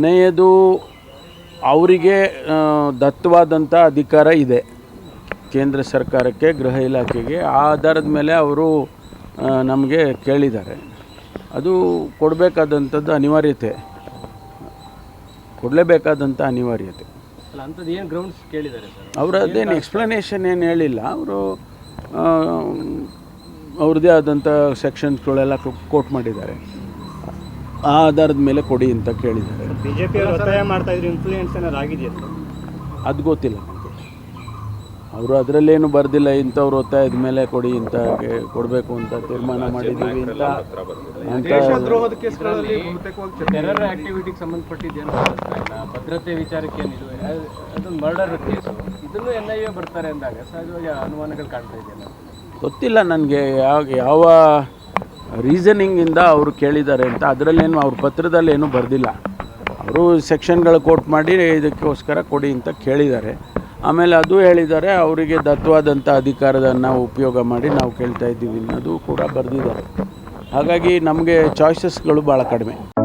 ಒಂದನೆಯದು ಅವರಿಗೆ ದತ್ತವಾದಂಥ ಅಧಿಕಾರ ಇದೆ. ಕೇಂದ್ರ ಸರ್ಕಾರಕ್ಕೆ ಗೃಹ ಇಲಾಖೆಗೆ. ಆ ಆಧಾರದ ಮೇಲೆ ಅವರು ನಮಗೆ ಕೇಳಿದ್ದಾರೆ. ಅದು ಕೊಡಬೇಕಾದಂಥದ್ದು ಅನಿವಾರ್ಯತೆ. ಕೊಡಲೇಬೇಕಾದಂಥ ಅನಿವಾರ್ಯತೆ. ಅಲ್ಲ ಏನು ಗ್ರೌಂಡ್ಸ್ ಕೇಳಿದ್ದಾರೆ ಸರ್? ಅವರು ಅದೇನು ಎಕ್ಸ್ಪ್ಲನೇಷನ್ ಏನು ಹೇಳಿಲ್ಲ. ಅವರು ಅವ್ರದ್ದೇ ಆದಂಥ ಸೆಕ್ಷನ್ಸ್ಗಳೆಲ್ಲ ಕೋಟ್ ಮಾಡಿದ್ದಾರೆ. ಆ ಆಧಾರದ ಮೇಲೆ ಕೊಡಿ ಅಂತ ಕೇಳಿದ್ದಾರೆ. ಬಿಜೆಪಿ ಅವರು ಒತ್ತಾಯ ಮಾಡ್ತಾ ಇದ್ರು ಇನ್ಫ್ಲೂಯೆನ್ಸ್ ಏನಾದ್ರು ಆಗಿದೆಯಾ ಅದು ಗೊತ್ತಿಲ್ಲ ನನಗೆ ಅವರು ಅದರಲ್ಲೇನು ಬರೆದಿಲ್ಲ ಇಂಥವ್ರು ಒತ್ತಾಯದ ಮೇಲೆ ಕೊಡಿ ಅಂತ ಕೊಡಬೇಕು ಅಂತ ತೀರ್ಮಾನ ಮಾಡಿದ್ದೀವಿ ಅಂತ ಅಂತ ಟೆರರ್ ಆಕ್ಟಿವಿಟಿಗೆ ಸಂಬಂಧಪಟ್ಟಿದ್ದೇನು ಗೊತ್ತಾಗ್ತಾ ಭದ್ರತೆ ವಿಚಾರಕ್ಕೆ ಏನಿದೆ ಅದು- ಮರ್ಡರ್ ಕೇಸು. ಇದನ್ನು ಎನ್ ಐ ಎ ಬರ್ತಾರೆ ಅಂದಾಗ ಸಹಜವಾಗಿ ಅನುಮಾನಗಳು ಕಾಣ್ತಾ ಇದೆಯಲ್ಲ ಗೊತ್ತಿಲ್ಲ ನನಗೆ. ಯಾವ ಯಾವ ರೀಸನಿಂಗಿಂದ ಅವರು ಕೇಳಿದ್ದಾರೆ ಅಂತ. ಅದರಲ್ಲೇನು ಅವ್ರ ಪತ್ರದಲ್ಲಿ ಏನೂ ಬರೆದಿಲ್ಲ. ಅವರು ಸೆಕ್ಷನ್ಗಳು ಕೋಟ್ ಮಾಡಿ ಇದಕ್ಕೋಸ್ಕರ ಕೊಡಿ ಅಂತ ಕೇಳಿದ್ದಾರೆ. ಆಮೇಲೆ ಅದು ಹೇಳಿದ್ದಾರೆ, ಅವರಿಗೆ ದತ್ತವಾದಂಥ ಅಧಿಕಾರದನ್ನು ಉಪಯೋಗ ಮಾಡಿ ನಾವು ಕೇಳ್ತಾ ಇದ್ದೀವಿ ಅನ್ನೋದು ಕೂಡ ಬರೆದಿದ್ದಾರೆ. ಹಾಗಾಗಿ ನಮಗೆ ಚಾಯ್ಸಸ್ಗಳು ಭಾಳ ಕಡಿಮೆ.